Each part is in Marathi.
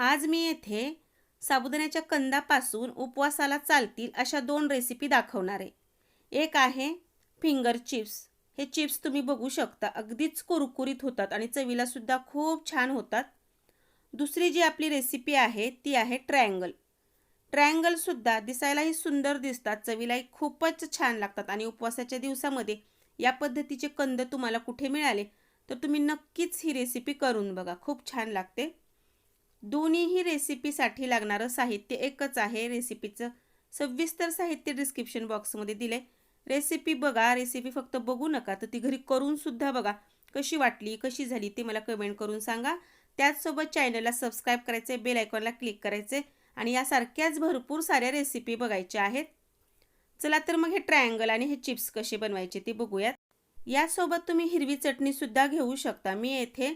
आज मी येथे साबुदाण्याच्या कंदापासून उपवासाला चालतील अशा दोन रेसिपी दाखवणार आहे. एक आहे फिंगर चिप्स हे चिप्स तुम्ही बघू शकता अगदीच कुरकुरीत होतात आणि चवीलासुद्धा खूप छान होतात. दुसरी जी आपली रेसिपी आहे ती आहे ट्रायंगल ट्रायंगलसुद्धा दिसायलाही सुंदर दिसतात चवीलाही खूपच छान लागतात आणि उपवासाच्या दिवसामध्ये या पद्धतीचे कंद तुम्हाला कुठे मिळाले तर तुम्ही नक्कीच ही रेसिपी करून बघा. खूप छान लागते. दोन्हीही रेसिपीसाठी लागणारं साहित्य एकच आहे. रेसिपीचं सविस्तर साहित्य डिस्क्रिप्शन बॉक्समध्ये दिले रेसिपी बघा रेसिपी फक्त बघू नका तर ती घरी करून सुद्धा बघा. कशी वाटली कशी झाली ते मला कमेंट करून सांगा. त्याचसोबत चॅनलला सबस्क्राईब करायचे बेल आयकॉनला क्लिक करायचे आणि यासारख्याच भरपूर साऱ्या रेसिपी बघायच्या आहेत. चला तर मग हे ट्रायंगल आणि हे चिप्स कसे बनवायचे ते बघूयात. यासोबत तुम्ही हिरवी चटणीसुद्धा घेऊ शकता. मी येथे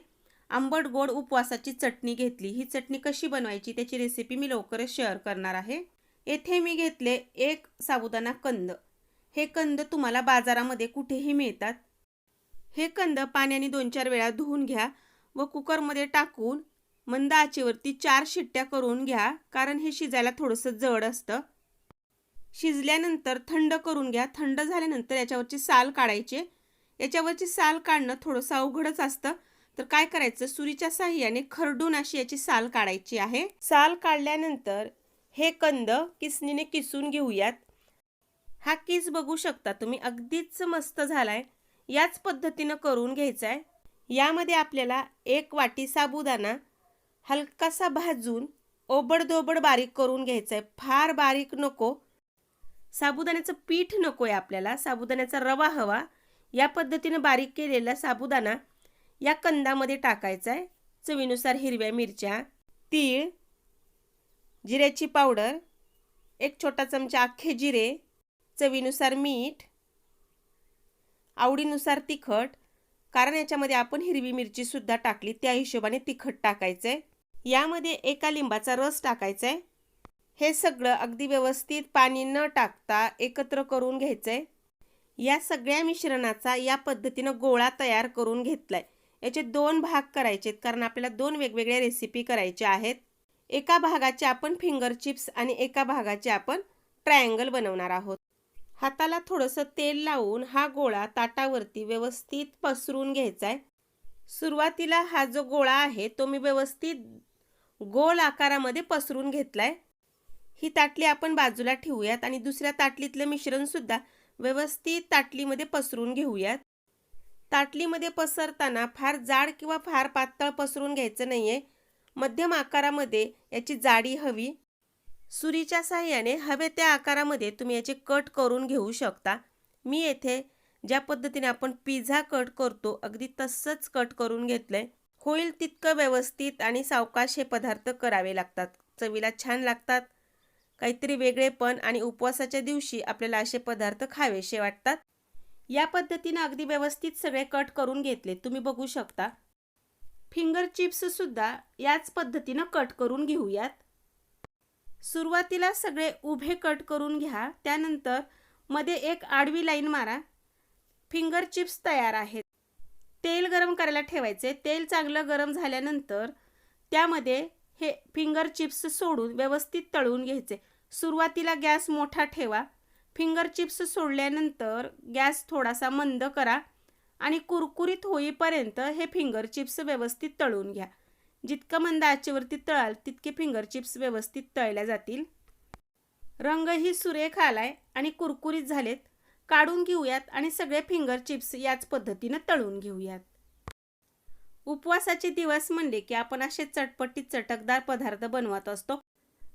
आंबट गोड उपवासाची चटणी घेतली. ही चटणी कशी बनवायची त्याची रेसिपी मी लवकरच शेअर करणार आहे. येथे मी घेतले एक साबुदाणा कंद. हे कंद तुम्हाला बाजारामध्ये कुठेही मिळतात. हे कंद पाण्याने दोन चार वेळा धुवून घ्या व कुकरमध्ये टाकून मंद आचेवरती चार शिट्ट्या करून घ्या कारण हे शिजायला थोडंसं जड असतं. शिजल्यानंतर थंड करून घ्या. थंड झाल्यानंतर याच्यावरची साल काढायचे. याच्यावरची साल काढणं थोडंसं अवघडच असतं. तर काय करायचं? सुरीच्या साह्याने खरडून अशी याची साल काढायची आहे. साल काढल्यानंतर हे कंद किसनीने किसून घेऊयात. हा किस बघू शकता तुम्ही अगदीच मस्त झालाय. याच पद्धतीनं करून घ्यायचा आहे यामध्ये आपल्याला एक वाटी साबुदाणा हलकासा भाजून ओबडधोबड बारीक करून घ्यायचा आहे फार बारीक नको. साबुदाण्याचं पीठ नको आहे आपल्याला. साबुदाण्याचा रवा हवा. या पद्धतीनं बारीक केलेला साबुदाणा या कंदामध्ये टाकायचा आहे चवीनुसार हिरव्या मिरच्या तीळ जिऱ्याची पावडर एक छोटा चमचा अख्खे जिरे चवीनुसार मीठ आवडीनुसार तिखट. कारण याच्यामध्ये आपण हिरवी मिरचीसुद्धा टाकली त्या हिशोबाने तिखट टाकायचं आहे यामध्ये एका लिंबाचा रस टाकायचा आहे हे सगळं अगदी व्यवस्थित पाणी न टाकता एकत्र करून घ्यायचं आहे या सगळ्या मिश्रणाचा या पद्धतीनं गोळा तयार करून घेतला आहे याचे दोन भाग करायचे आहेत कारण आपल्याला दोन वेगवेगळ्या रेसिपी करायच्या आहेत. एका भागाचे आपण फिंगर चिप्स आणि एका भागाचे आपण ट्रायंगल बनवणार आहोत. हाताला थोडंसं तेल लावून हा गोळा ताटावरती व्यवस्थित पसरून घ्यायचा आहे. सुरुवातीला हा जो गोळा आहे तो मी व्यवस्थित गोल आकारामध्ये पसरून घेतला आहे ही ताटली आपण बाजूला ठेवूयात आणि दुसऱ्या ताटलीतलं मिश्रणसुद्धा व्यवस्थित ताटलीमध्ये पसरून घेऊयात. ताटलीमध्ये पसरताना फार जाड किंवा फार पातळ पसरून घ्यायचं नाही आहे मध्यम आकारामध्ये याची जाडी हवी. सुरीच्या साह्याने हवे त्या आकारामध्ये तुम्ही याचे कट करून घेऊ शकता. मी येथे ज्या पद्धतीने आपण पिझ्झा कट करतो अगदी तसंच कट करून घेतलं आहे होईल तितकं व्यवस्थित आणि सावकाश हे पदार्थ करावे लागतात. चवीला छान लागतात. काहीतरी वेगळेपण आणि उपवासाच्या दिवशी आपल्याला असे पदार्थ खावेसे वाटतात. या पद्धतीनं अगदी व्यवस्थित सगळे कट करून घेतले. तुम्ही बघू शकता. फिंगर चिप्स सुद्धा याच पद्धतीनं कट करून घेऊयात. सुरुवातीला सगळे उभे कट करून घ्या. त्यानंतरमध्ये एक आडवी लाईन मारा. फिंगर चिप्स तयार आहेत. तेल गरम करायला ठेवायचे. तेल चांगलं गरम झाल्यानंतर त्यामध्ये हे फिंगर चिप्स सोडून व्यवस्थित तळून घ्यायचे. सुरुवातीला गॅस मोठा ठेवा. फिंगर चिप्स सोडल्यानंतर गॅस थोडासा मंद करा आणि कुरकुरीत होईपर्यंत हे फिंगर चिप्स व्यवस्थित तळून घ्या. जितकं मंद आचेवरती तळाल तितके फिंगर चिप्स व्यवस्थित तळल्या जातील. रंगही सुरेख आलाय आणि कुरकुरीत झालेत. काढून घेऊयात आणि सगळे फिंगर चिप्स याच पद्धतीनं तळून घेऊयात. उपवासाचे दिवस म्हणले की आपण असे चटपटीत चटकदार पदार्थ बनवत असतो.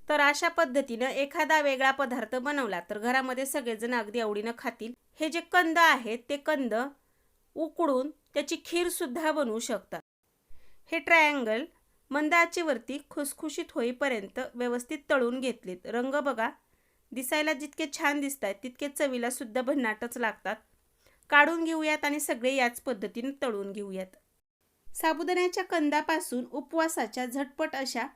तर अशा पद्धतीनं एखादा वेगळा पदार्थ बनवला तर घरामध्ये सगळेजण अगदी आवडीनं खातील. हे जे कंद आहेत ते कंद उकडून त्याची खीरसुद्धा बनवू शकतात. हे ट्रायंगल मंद आचेवरती खुसखुशीत होईपर्यंत व्यवस्थित तळून घेतलेत. रंग बघा. दिसायला जितके छान दिसत आहेत तितके चवीला सुद्धा भन्नाटच लागतात. काढून घेऊयात आणि सगळे याच पद्धतीने तळून घेऊयात. साबुदाण्याच्या कंदापासून उपवासाच्या झटपट अशा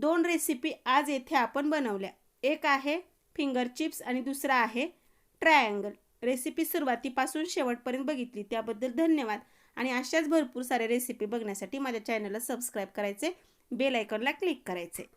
दोन रेसिपी आज येथे आपण बनवल्या. एक आहे फिंगर चिप्स आणि दुसरा आहे ट्रायंगल रेसिपी सुरुवातीपासून शेवटपर्यंत बघितली. त्याबद्दल धन्यवाद. आणि अशाच भरपूर साऱ्या रेसिपी बघण्यासाठी माझ्या चॅनलला सबस्क्राईब करायचे बेल आयकॉनला क्लिक करायचे.